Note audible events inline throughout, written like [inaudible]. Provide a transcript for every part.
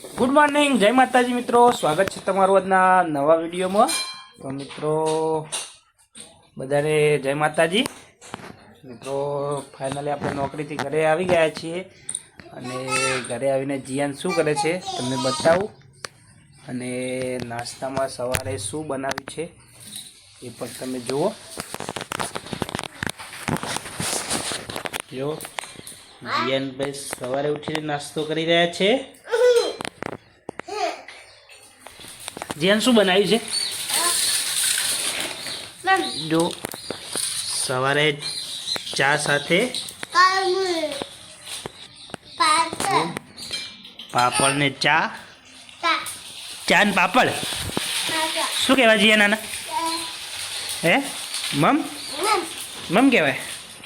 Good morning જય માતાજી મિત્રો. સ્વાગત છે તમારું આજના નવા વિડીયોમાં. તો મિત્રો, બધાને જય માતાજી. મિત્રો ફાઇનલી આપણે નોકરીથી ઘરે આવી ગયા છીએ અને ઘરે આવીને જીયાન શું કરે છે તમને બતાવું. અને નાસ્તામાં સવારે શું બનાવ્યું છે એ પણ તમે જુઓ. જો જીયાનભાઈ સવારે ઉઠીને નાસ્તો કરી રહ્યા છે. જીયાન શું બનાવ્યું છે? જો સવારે ચા સાથે પાપડ. ને ચા. ચા. ને પાપડ? શું કહેવાય જઈએ નાના? હે? મમ? મમ. કહેવાય?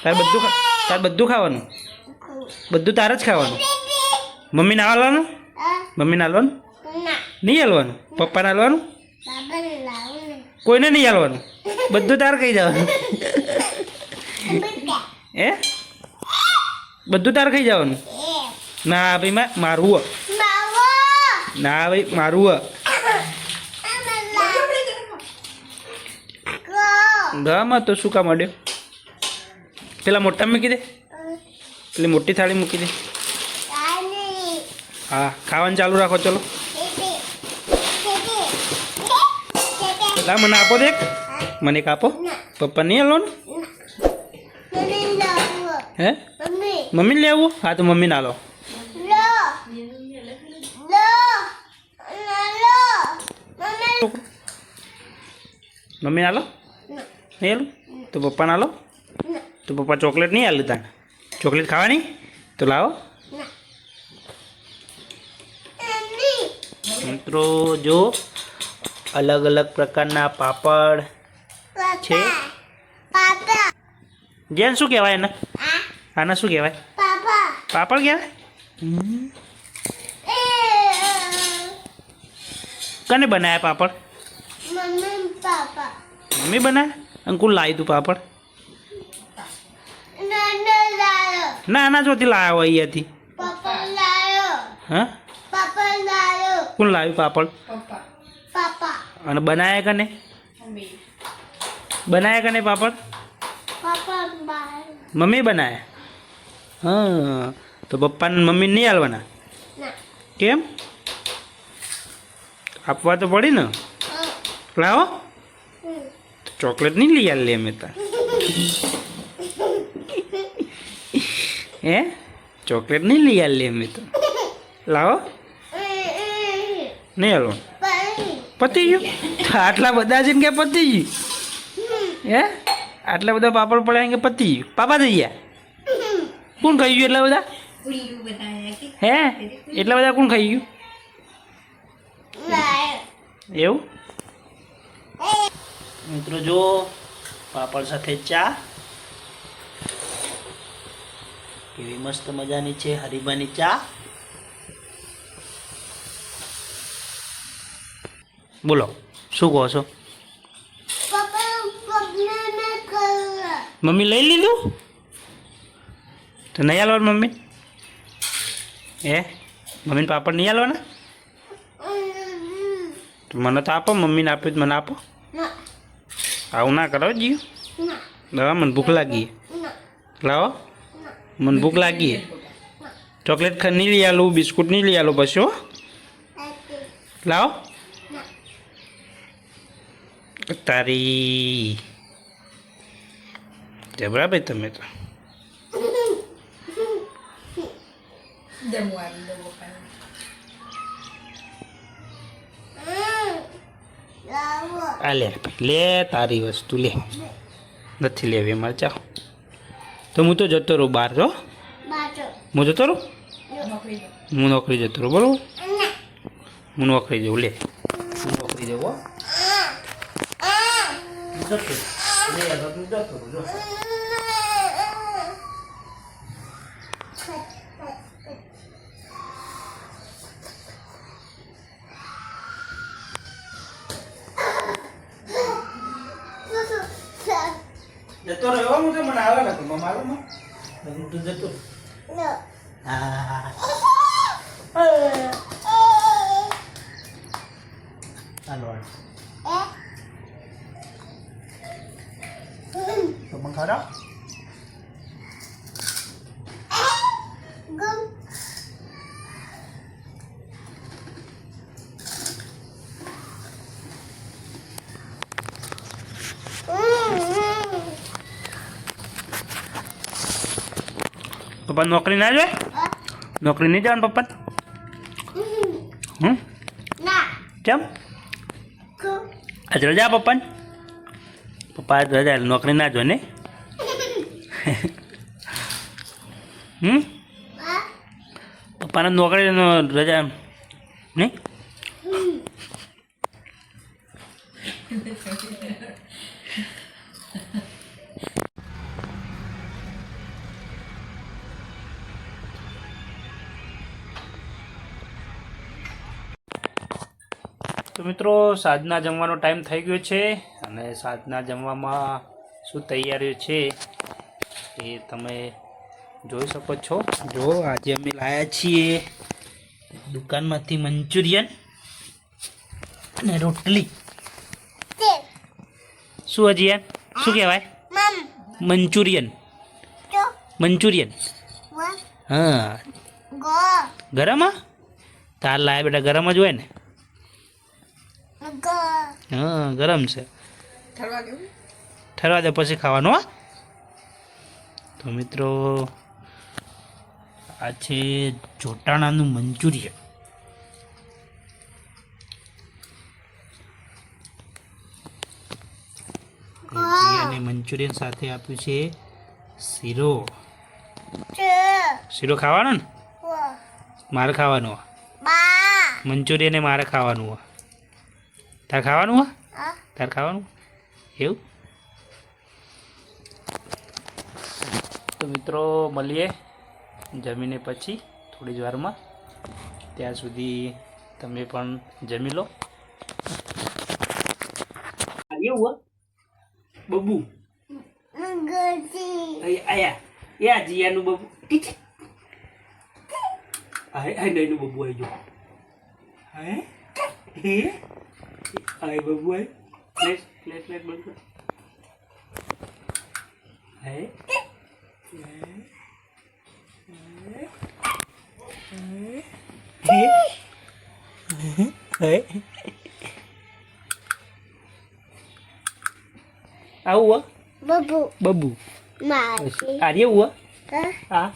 તારે બધું તારે બધું ખાવાનું? બધું તારે જ ખાવાનું? મમ્મીને હાલવાનું મમ્મીને હાલવાનું નહીં હાલવાનું? પપ્પાને હાલવાનું? કોઈને નહીં હાલવાનું? બધું તારે ખાઈ જવાનું. હે? બધું તારે ખાઈ જવાનું? ના ભાઈ મા મારું. ના ભાઈ મારું. ગામાં તો શું કામ અડ્યો પેલા મોટા મૂકી દે. પેલી મોટી થાળી મૂકી દે. હા ખાવાનું ચાલુ રાખો ચલો. પેલા મને આપો દેખ મને એક આપો પપ્પા નહીં હાલવાનું હે મમ્મીને લઈ આવું હા તો મમ્મીને હાલો મમ્મીને હાલો નહીં હાલો તો પપ્પાને હાલો તો પપ્પા ચોકલેટ નહીં હાલે તને ચોકલેટ ખાવાની તો લાવો મિત્રો જો અલગ અલગ પ્રકારના પાપડ છે? જેન શું કહેવાય એને? આના શું કહેવાય? પાપડ કહેવાય? કને બનાયા પાપડ? મમ્મી બનાયા? અંકુલ લાવી તું પાપડ. ના આના જોથી લાવ્યા હોય અહીંયાથી. હા? કોણ લાવ્યું પાપડ? અને બનાયા કને બનાયા કને પાપડ? મમ્મી બનાયા? હા તો પપ્પાને મમ્મી નહીં હાલવાના? કેમ? આપવા તો પડી ને? લાવો. ચોકલેટ નહીં લઈ આલે અમે તો. [laughs] હે? ચોકલેટ નહીં લઈ આલે અમે તો. લાવો. નહીં હાલવાનું? પતી ગયું આટલા બધા છે કે પતી ગયું હે? આટલા બધા પાપડ પડ્યા કે પતી ગયું પાપા થઈ ગયા? કોણ ખાઈ ગયું એટલા બધા? હે? એટલા બધા કોણ ખાઈ ગયું? એવું? મિત્રો, જો, પાપડ સાથે ચા. કેવી મસ્ત મજાની છે હરીબાની ચા. બોલો શું કહો છો મમ્મી લઈ લીધું તો નહીં હાલવાનું મમ્મી હે મમ્મીને પાપડ નહીં હાલવાના તો મને તો આપો મમ્મીને આપ્યું તો મને આપો આવું ના કરો જીવ દવા મને ભૂખ લાગી લાવો મને ભૂખ લાગી ચોકલેટ ખા નહીં લઈ આલું બિસ્કુટ નહીં લઈ આલું પછી હો લાવો તારી જબરા ભાઈ તમે તો. આ લે ભાઈ લે તારી વસ્તુ લે. નથી લેવી મારે ચાલો. તો હું તો જતો રહું બહાર જો. હું જતો રહું? હું નોકરી જતો રહું બરાબર? હું નોકરી જવું લે હું નોકરી જવું હો. જતો રહું. લે, હવે હું જતો રહું, જો. જતો રહ્યો હું તો મને આવે ને તું મારું તું જતો No. હા Uh, બરાબર પપ્પા, નોકરી ના જોઈએ નોકરી નહીં જવાનું પપ્પા? હમ? કેમ? આજ રજા પપ્પાને? પપ્પા, આજ રજા નોકરી ના જોઈએ ને હમ? પપ્પાને નોકરી રજા નહીં? મિત્રો સાંજના જમવાનો ટાઈમ થઈ ગયો છે અને સાંજના જમવામાં શું તૈયારીઓ છે એ તમે જોઈ શકો છો. જો આજે અમે લાયા છીએ દુકાનમાંથી મંચુરિયન અને રોટલી. શું હજી શું કહેવાય? મંચુરિયન. મંચુરિયન. હા. ગરમ હા? તાર લાયા બેટા ગરમ જ હોય ને. હા ગરમ છે. ઠરવા દે. પછી ખાવાનું હા? તો મિત્રો આ છે જોટાણાનું મંચુરિયન. અને મંચુરિયન સાથે આપ્યું છે શીરો. શીરો ખાવાનો ને? મારે ખાવાનું. મંચુરિયન મારે ખાવાનું હો. તાર ખાવાનું હા? તાર ખાવાનું? એવું? તો મિત્રો મળીએ જમીને પછી થોડી જ વારમાં. ત્યાં સુધી તમે પણ જમી લો. એવું બબુ. આયા એ આ જીયાનું બબુ. આય આય નઈનું બબુ આવી જો હે? હે? આય બબુ આય ફ્લેશ ફ્લેશ લાઈટ બંધ કર હે હે બબુ. આ એવું Hah?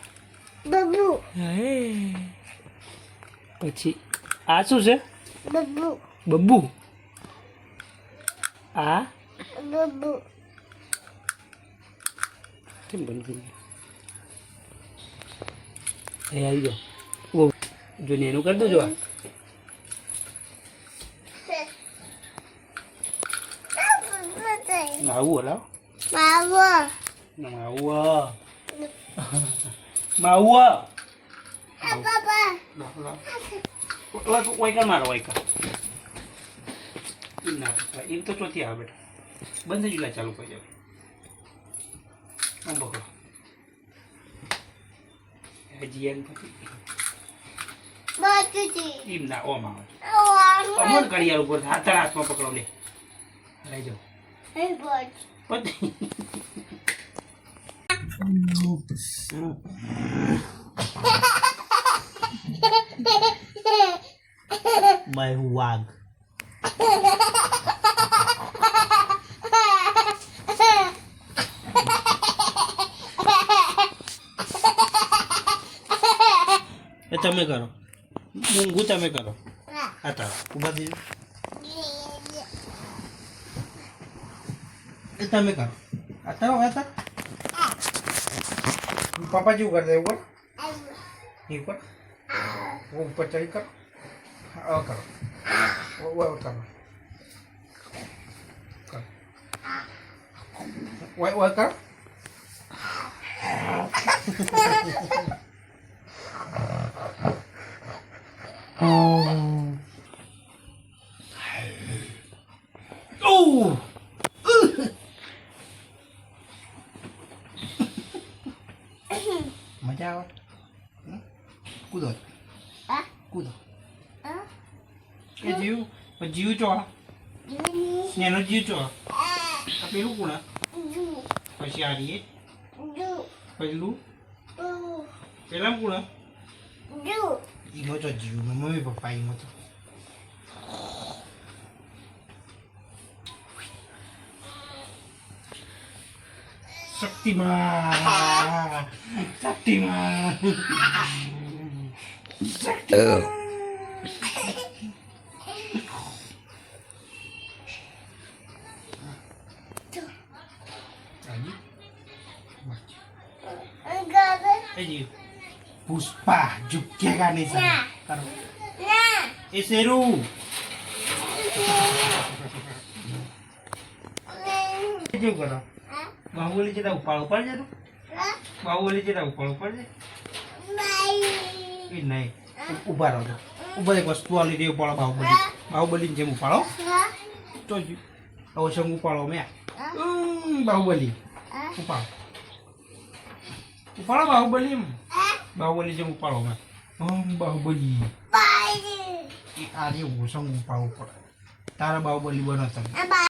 પછી આ શું છે babu, બબ્બુ આ babu. કેમ બંધ કરી એ આવી ગયો ઓ જો ને એનું કરી દો જો આ. આવું હલાવ Mama, માવું માવું papa. ઓયકર મારો ઓયકર એમ ના પકડાય. એમ તો ચોથી આવે બેટા બંધ જુલા ચાલુ કરી જાવ આમ પકડો હજી એમ પછી એમ ના ઓમ આવે અમર ઘડિયાળ ઉપર હાથ હાથમાં પકડો લે લઈ એ તમે કરો. મૂંગું તમે કરો. આ તો ઊભા થઈ એ તમે કરો. આ તો આ તો પપ્પા જેવું કરતા ઉપર એ ઉપર ઉપર ચડી કરો. હવે કરો. કરો. કરો કરો. Oh! મજા આવે? કૂદો કૂદો. એ જીવ જીવ ચો. એનો જીવ ચો પેલું કોણ. પછી આ રીએ Du. પેલા કોણ Du. ઈનો તો જીવ મમ્મી પપ્પા ઈનો તો શક્તિમાન પુષ્પા ઝુકેગા નહીં સાલા. કરો. એ શેરું. કેવું કરો. બાહુબલી જેતા ઉપાડ ઉપાડ છે તું. Ah. બાહુબલી જેતા ઉપાડ ઉપાડ જે. એ નહીં. ઊભા રહો ઊભા એક વસ્તુ આલી દે ઉપાડો બાહુબલી. બાહુબલી જેમ ઉપાડો. તો અવશ્ય ઉપાડો મેં. બાહુબલી. ઉપાડો. ઉપાડો બાહુબલી. બાહુબલી જેમ ઉપાડો મેં હમ બાહુબલી આજે ઓછો ઉપાડવું પડે તારા બાહુબલી બનો તમે.